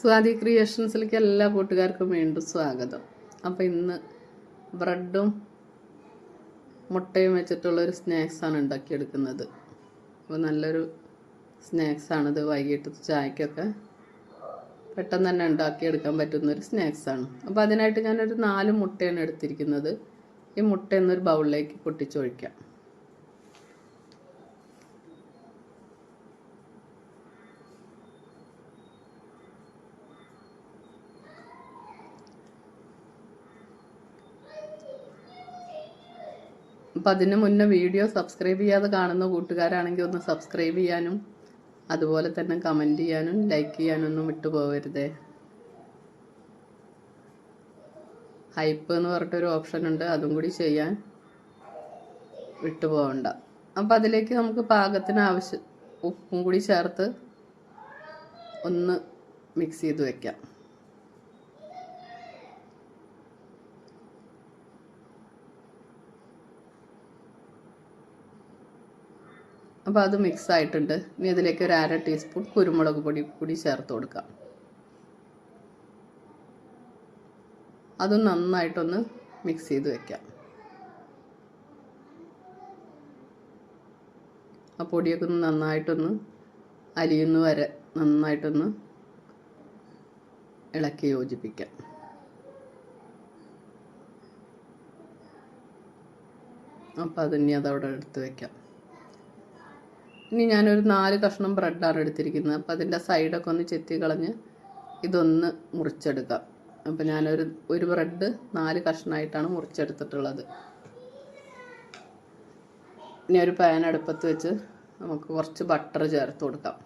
സ്വാതി ക്രിയേഷൻസിലേക്ക് എല്ലാ കൂട്ടുകാർക്കും വീണ്ടും സ്വാഗതം. അപ്പോൾ ഇന്ന് ബ്രെഡും മുട്ടയും വെച്ചിട്ടുള്ളൊരു സ്നാക്സാണ് ഉണ്ടാക്കിയെടുക്കുന്നത്. അപ്പോൾ നല്ലൊരു സ്നാക്സാണിത് വൈകിട്ട് ചായക്കൊക്കെ പെട്ടെന്ന് തന്നെ ഉണ്ടാക്കിയെടുക്കാൻ പറ്റുന്നൊരു സ്നാക്സാണ് അപ്പോൾ അതിനായിട്ട് ഞാനൊരു നാല് മുട്ടയാണ് എടുത്തിരിക്കുന്നത്. ഈ മുട്ട എന്നൊരു ബൗളിലേക്ക് പൊട്ടിച്ചൊഴിക്കാം. അപ്പം അതിന് മുന്നേ വീഡിയോ സബ്സ്ക്രൈബ് ചെയ്യാതെ കാണുന്ന കൂട്ടുകാരാണെങ്കിൽ ഒന്ന് സബ്സ്ക്രൈബ് ചെയ്യാനും അതുപോലെ തന്നെ കമന്റ് ചെയ്യാനും ലൈക്ക് ചെയ്യാനും ഒന്നും വിട്ടുപോകരുതേ ഹൈപ്പ് എന്ന് പറഞ്ഞിട്ടൊരു ഓപ്ഷൻ ഉണ്ട് അതും കൂടി ചെയ്യാൻ വിട്ടുപോകണ്ട അപ്പം അതിലേക്ക് നമുക്ക് പാകത്തിന് ആവശ്യം ഉപ്പും കൂടി ചേർത്ത് ഒന്ന് മിക്സ് ചെയ്ത് വെക്കാം. അപ്പോൾ അത് മിക്സ് ആയിട്ടുണ്ട് ഇനി അതിലേക്ക് ഒരു അര ടീസ്പൂൺ കുരുമുളക് പൊടി കൂടി ചേർത്ത് കൊടുക്കാം. അതും നന്നായിട്ടൊന്ന് മിക്സ് ചെയ്ത് വെക്കാം. ആ പൊടിയൊക്കെ ഒന്ന് നന്നായിട്ടൊന്ന് അലിയുന്ന വരെ നന്നായിട്ടൊന്ന് ഇളക്കി യോജിപ്പിക്കാം. അപ്പം അതിനി അതവിടെ എടുത്ത് വെക്കാം. ഇനി ഞാനൊരു നാല് കഷ്ണം ബ്രെഡാണ് എടുത്തിരിക്കുന്നത്. അപ്പോൾ അതിന്റെ സൈഡൊക്കെ ഒന്ന് ചെത്തി കളഞ്ഞ് ഇതൊന്ന് മുറിച്ചെടുക്കാം. അപ്പോൾ ഞാനൊരു ഒരു ബ്രെഡ് നാല് കഷ്ണമായിട്ടാണ് മുറിച്ചെടുത്തിട്ടുള്ളത്. ഇനി ഒരു പാൻ അടുപ്പത്ത് വെച്ച് നമുക്ക് കുറച്ച് ബട്ടർ ചേർത്ത് കൊടുക്കാം.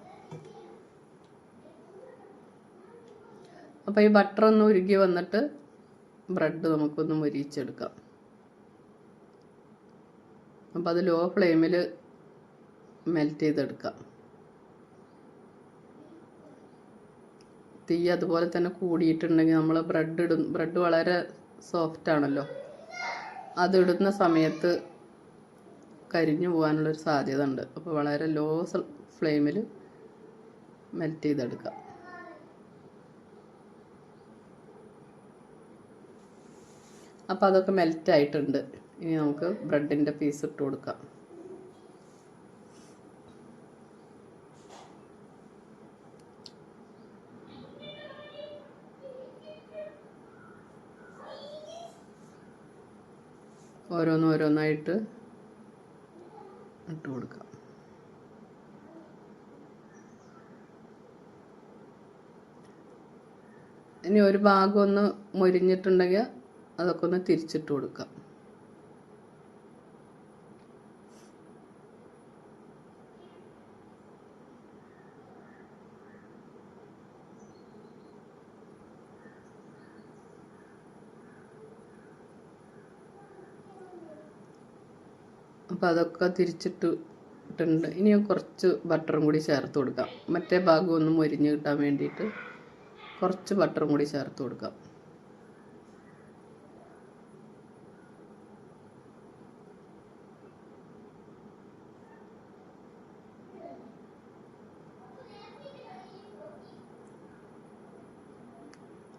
അപ്പോൾ ഈ ബട്ടർ ഒന്ന് ഉരുകി വന്നിട്ട് ബ്രെഡ് നമുക്കൊന്ന് മുരിച്ചെടുക്കാം അപ്പോൾ അത് ലോ ഫ്ലെയിമിൽ മെൽറ്റ് ചെയ്തെടുക്കാം തീ അതുപോലെ തന്നെ കൂടിയിട്ടുണ്ടെങ്കിൽ നമ്മൾ ബ്രെഡ് ഇടും. ബ്രെഡ് വളരെ സോഫ്റ്റ് ആണല്ലോ. അതിടുന്ന സമയത്ത് കരിഞ്ഞു പോകാനുള്ളൊരു സാധ്യത ഉണ്ട്. അപ്പോൾ വളരെ ലോ ഫ്ലെയിമിൽ മെൽറ്റ് ചെയ്തെടുക്കാം അപ്പോൾ അതൊക്കെ മെൽറ്റ് ആയിട്ടുണ്ട്. ഇനി നമുക്ക് ബ്രെഡിന്റെ പീസ് ഇട്ട് കൊടുക്കാം. ഓരോന്ന് ഓരോന്നായിട്ട് ഇട്ട് കൊടുക്കാം. ഇനി ഒരു ഭാഗം ഒന്ന് മുരിഞ്ഞിട്ടുണ്ടെങ്കിൽ അതൊക്കെ ഒന്ന് തിരിച്ചിട്ട് കൊടുക്കാം. അപ്പോൾ അതൊക്കെ തിരിച്ചിട്ടിട്ടുണ്ട്. ഇനി കുറച്ച് ബട്ടറും കൂടി ചേർത്ത് കൊടുക്കാം. മറ്റേ ഭാഗം ഒന്ന് മൊരിഞ്ഞ് കിട്ടാൻ വേണ്ടിയിട്ട് കുറച്ച് ബട്ടറും കൂടി ചേർത്ത് കൊടുക്കാം.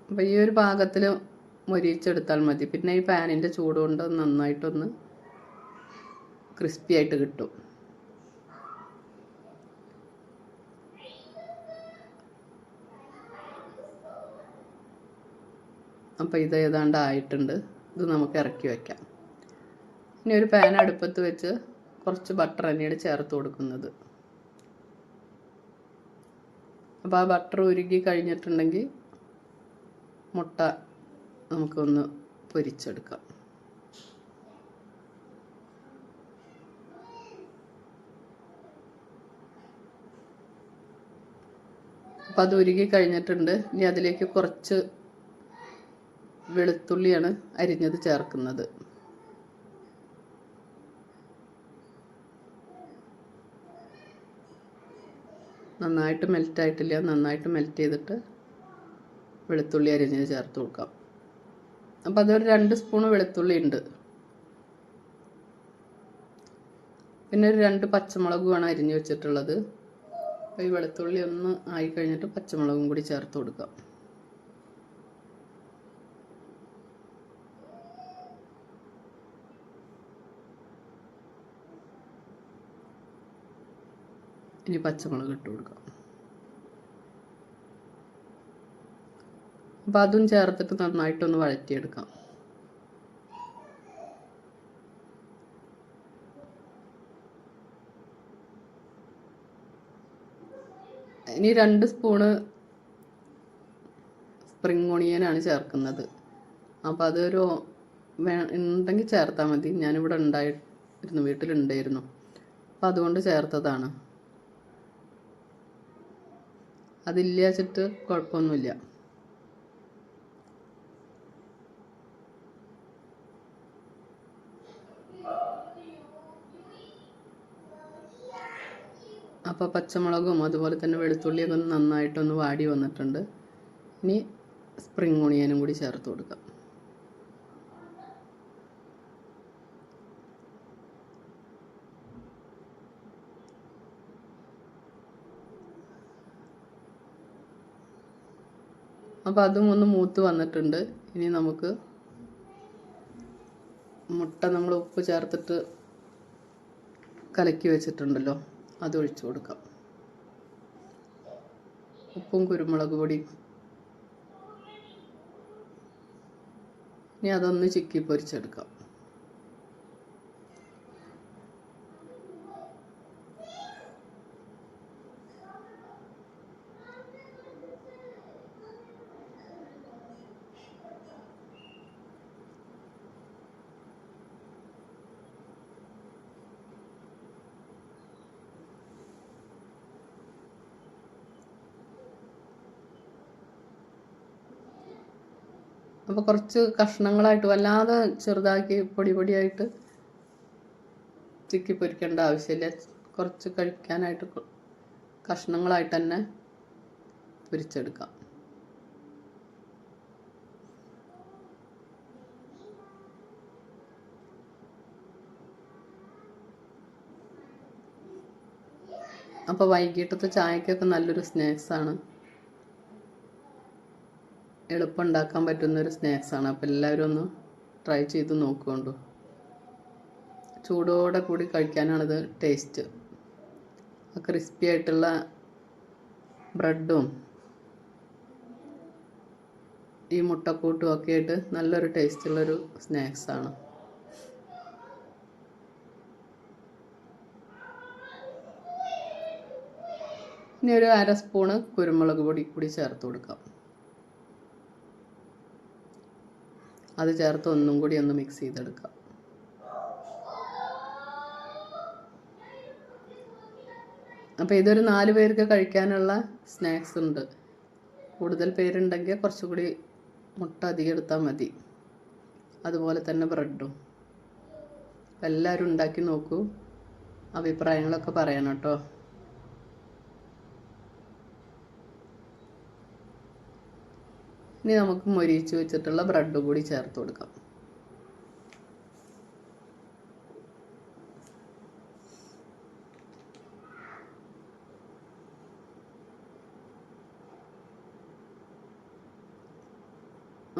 അപ്പോൾ ഈ ഒരു പാകത്തിൽ മൊരിച്ചെടുത്താൽ മതി. പിന്നെ ഈ പാനിന്റെ ചൂട് കൊണ്ട് നന്നായിട്ടൊന്ന് ക്രിസ്പി ആയിട്ട് കിട്ടും. അപ്പോൾ ഇത് ഏതാണ്ട് ആയിട്ടുണ്ട്. ഇത് നമുക്ക് ഇറക്കി വയ്ക്കാം ഇനി ഒരു പാൻ അടുപ്പത്ത് വെച്ച് കുറച്ച് ബട്ടർ തന്നെയാണ് ചേർത്ത് കൊടുക്കുന്നത്. അപ്പോൾ ആ ബട്ടർ ഉരുകി കഴിഞ്ഞിട്ടുണ്ടെങ്കിൽ മുട്ട നമുക്കൊന്ന് പൊരിച്ചെടുക്കാം. അപ്പം അത് ഉരുകി കഴിഞ്ഞിട്ടുണ്ട്. ഇനി അതിലേക്ക് കുറച്ച് വെളുത്തുള്ളിയാണ് അരിഞ്ഞത് ചേർക്കുന്നത്. നന്നായിട്ട് മെൽറ്റ് ആയിട്ടില്ല. നന്നായിട്ട് മെൽറ്റ് ചെയ്തിട്ട് വെളുത്തുള്ളി അരിഞ്ഞത് ചേർത്ത് കൊടുക്കാം. അപ്പോൾ അതൊരു രണ്ട് സ്പൂൺ വെളുത്തുള്ളി ഉണ്ട്. പിന്നെ ഒരു രണ്ട് പച്ചമുളകുമാണ് അരിഞ്ഞു വെച്ചിട്ടുള്ളത്. അപ്പോൾ ഈ വെളുത്തുള്ളി ഒന്ന് ആയി കഴിഞ്ഞിട്ട് പച്ചമുളകും കൂടി ചേർത്ത് കൊടുക്കാം. ഇനി പച്ചമുളക് ഇട്ട് കൊടുക്കാം. അപ്പോൾ അതും ചേർത്തിട്ട് നന്നായിട്ടൊന്ന് വഴറ്റിയെടുക്കാം. ഇനി രണ്ട് സ്പൂണ് സ്പ്രിങ് ഒണിയനാണ് ചേർക്കുന്നത്. അപ്പോൾ അതൊരു വേ ഉണ്ടെങ്കിൽ ചേർത്താൽ മതി. ഞാനിവിടെ ഉണ്ടായിരുന്നു വീട്ടിലുണ്ടായിരുന്നു. അപ്പോൾ അതുകൊണ്ട് ചേർത്തതാണ്. അതില്ല വെച്ചിട്ട് കുഴപ്പമൊന്നുമില്ല. അപ്പോൾ പച്ചമുളകും അതുപോലെ തന്നെ വെളുത്തുള്ളിയൊക്കെ ഒന്ന് നന്നായിട്ടൊന്ന് വാടി വന്നിട്ടുണ്ട്. ഇനി സ്പ്രിംഗ് ഓണിയനും കൂടി ചേർത്ത് കൊടുക്കാം. അപ്പോൾ അതും ഒന്ന് മൂത്ത് വന്നിട്ടുണ്ട്. ഇനി നമുക്ക് മുട്ട നമ്മൾ ഉപ്പ് ചേർത്തിട്ട് കലക്കി വെച്ചിട്ടുണ്ടല്ലോ. അത് ഒഴിച്ചു കൊടുക്കാം. ഉപ്പും കുരുമുളക് പൊടി ഇനി അതൊന്ന് ചിക്കി പൊരിച്ചെടുക്കാം. അപ്പോൾ കുറച്ച് കഷ്ണങ്ങളായിട്ട് വല്ലാതെ ചെറുതാക്കി പൊടി പൊടിയായിട്ട് ചിക്കി പൊരിക്കേണ്ട ആവശ്യമില്ല. കുറച്ച് കഴിക്കാനായിട്ട് കഷ്ണങ്ങളായിട്ട് തന്നെ പൊരിച്ചെടുക്കാം. അപ്പോൾ വൈകിട്ടത്തെ ചായക്കൊക്കെ നല്ലൊരു സ്നാക്സാണ്. എളുപ്പം ഉണ്ടാക്കാൻ ഒരു സ്നാക്സാണ്. അപ്പോൾ എല്ലാവരും ഒന്ന് ട്രൈ ചെയ്ത് നോക്കുകൊണ്ടു. ചൂടോടെ കൂടി കഴിക്കാനാണിത് ടേസ്റ്റ്. ആ ക്രിസ്പി ആയിട്ടുള്ള ബ്രെഡും ഈ മുട്ടക്കൂട്ടും ഒക്കെ ആയിട്ട് നല്ലൊരു ടേസ്റ്റുള്ളൊരു സ്നാക്സാണ്. ഇനി ഒരു അര സ്പൂണ് കുരുമുളക് പൊടി കൂടി ചേർത്ത് കൊടുക്കാം. അത് ചേർത്ത് ഒന്നും കൂടി ഒന്ന് മിക്സ് ചെയ്തെടുക്കാം. അപ്പോൾ ഇതൊരു നാല് പേർക്ക് കഴിക്കാനുള്ള സ്നാക്സ് ഉണ്ട്. കൂടുതൽ പേരുണ്ടെങ്കിൽ കുറച്ചുകൂടി മുട്ട അധികം എടുത്താൽ മതി. അതുപോലെ തന്നെ ബ്രെഡും. എല്ലാവരും ഉണ്ടാക്കി നോക്കൂ. അഭിപ്രായങ്ങളൊക്കെ പറയണം കേട്ടോ. ഇനി നമുക്ക് മൊരിയിച്ച് വെച്ചിട്ടുള്ള ബ്രെഡ് കൂടി ചേർത്ത് കൊടുക്കാം.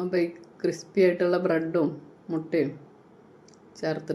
അപ്പോൾ ഈ ക്രിസ്പി ആയിട്ടുള്ള ബ്രെഡും മുട്ടയും ചേർത്തിട്ട്